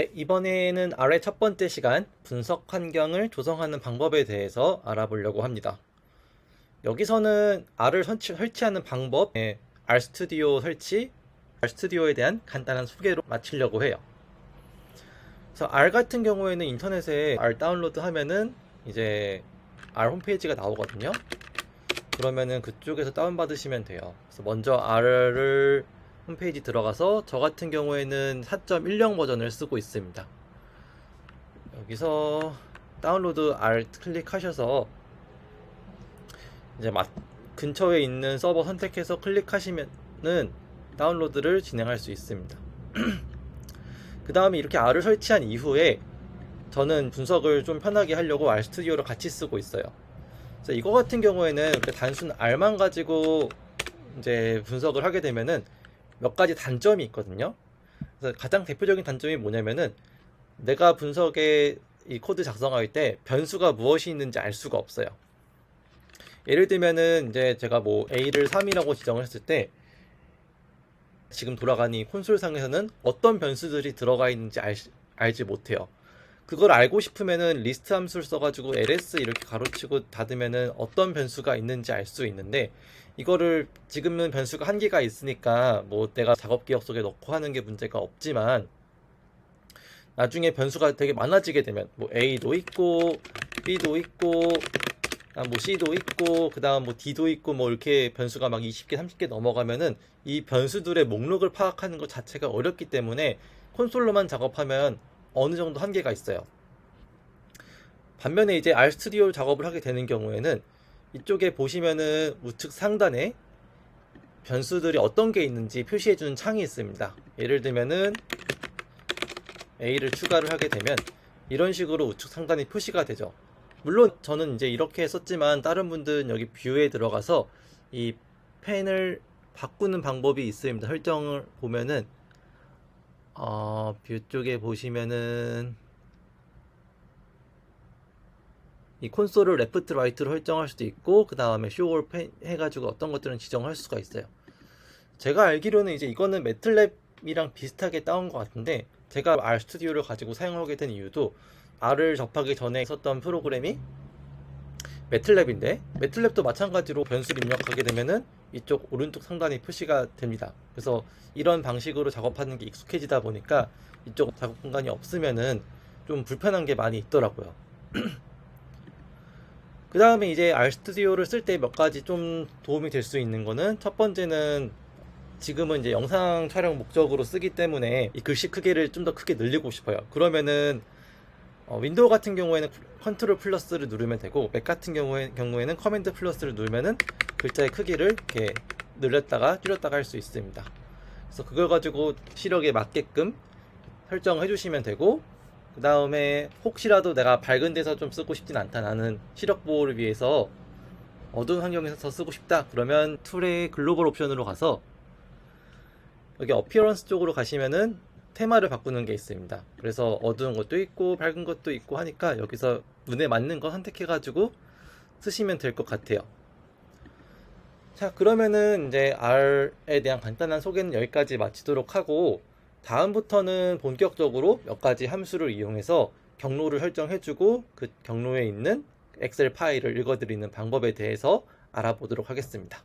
네, 이번에는 R의 첫 번째 시간 분석 환경을 조성하는 방법에 대해서 알아보려고 합니다. 여기서는 R을 설치, 설치하는 방법, 예, RStudio 설치, RStudio에 대한 간단한 소개로 마치려고 해요. 그래서 R 같은 경우에는 인터넷에 R 다운로드 하면은 이제 R 홈페이지가 나오거든요. 그러면은 그쪽에서 다운받으시면 돼요. 그래서 먼저 R을 홈페이지 들어가서 저 같은 경우에는 4.10 버전을 쓰고 있습니다. 여기서 다운로드 R 클릭하셔서 이제 막 근처에 있는 서버 선택해서 클릭하시면은 다운로드를 진행할 수 있습니다. 그 다음에 이렇게 R을 설치한 이후에 저는 분석을 좀 편하게 하려고 R 스튜디오를 같이 쓰고 있어요. 이거 같은 경우에는 단순 R만 가지고 이제 분석을 하게 되면은 몇 가지 단점이 있거든요. 그래서 가장 대표적인 단점이 뭐냐면은 내가 분석에 이 코드 작성할 때 변수가 무엇이 있는지 알 수가 없어요. 예를 들면은 이제 제가 뭐 A를 3이라고 지정을 했을 때 지금 돌아가는 이 콘솔 상에서는 어떤 변수들이 들어가 있는지 알, 알지 못해요. 그걸 알고 싶으면은 리스트 함수를 써가지고 ls 이렇게 가로치고 닫으면은 어떤 변수가 있는지 알 수 있는데 이거를 지금은 변수가 한 개가 있으니까 뭐 내가 작업 기억 속에 넣고 하는 게 문제가 없지만 나중에 변수가 되게 많아지게 되면 뭐 a도 있고 b도 있고 아, 뭐 C도 있고 그다음 뭐 D도 있고 뭐 이렇게 변수가 막 20개 30개 넘어가면은 이 변수들의 목록을 파악하는 것 자체가 어렵기 때문에 콘솔로만 작업하면 어느 정도 한계가 있어요. 반면에 이제 RStudio 작업을 하게 되는 경우에는 이쪽에 보시면은 우측 상단에 변수들이 어떤 게 있는지 표시해 주는 창이 있습니다. 예를 들면은 A를 추가를 하게 되면 이런 식으로 우측 상단에 표시가 되죠. 물론 저는 이제 이렇게 썼지만 다른 분들은 여기 뷰에 들어가서 이 펜을 바꾸는 방법이 있습니다. 설정을 보면은 어, 뷰 쪽에 보시면은 이 콘솔을 레프트 라이트로 설정할 수도 있고 그 다음에 펜 해가지고 어떤 것들은 지정할 수가 있어요. 제가 알기로는 이제 이거는 매틀랩이랑 비슷하게 따온 것 같은데 제가 R 스튜디오를 가지고 사용하게 된 이유도 R을 접하기 전에 썼던 프로그램이 매틀랩인데 매틀랩도 마찬가지로 변수를 입력하게 되면은 이쪽 오른쪽 상단에 표시가 됩니다. 그래서 이런 방식으로 작업하는 게 익숙해지다 보니까 이쪽 작업 공간이 없으면은 좀 불편한 게 많이 있더라고요. 그 다음에 이제 RStudi오를 쓸 때 몇 가지 좀 도움이 될 수 있는 거는 첫 번째는 지금은 이제 영상 촬영 목적으로 쓰기 때문에 이 글씨 크기를 좀 더 크게 늘리고 싶어요. 그러면은 어, 윈도우 같은 경우에는 컨트롤 플러스를 누르면 되고 맥 같은 경우에, 경우에는 커맨드 플러스를 누르면은 글자의 크기를 이렇게 늘렸다가 줄였다가 할 수 있습니다. 그래서 그걸 가지고 시력에 맞게끔 설정해 주시면 되고 그 다음에 혹시라도 내가 밝은 데서 좀 쓰고 싶진 않다 나는 시력 보호를 위해서 어두운 환경에서 쓰고 싶다 그러면 툴의 글로벌 옵션으로 가서 여기 어피어런스 쪽으로 가시면은 테마를 바꾸는 게 있습니다. 그래서 어두운 것도 있고 밝은 것도 있고 하니까 여기서 눈에 맞는 거 선택해 가지고 쓰시면 될 것 같아요. 자, 그러면은 이제 R에 대한 간단한 소개는 여기까지 마치도록 하고 다음부터는 본격적으로 몇 가지 함수를 이용해서 경로를 설정해 주고 그 경로에 있는 엑셀 파일을 읽어 드리는 방법에 대해서 알아보도록 하겠습니다.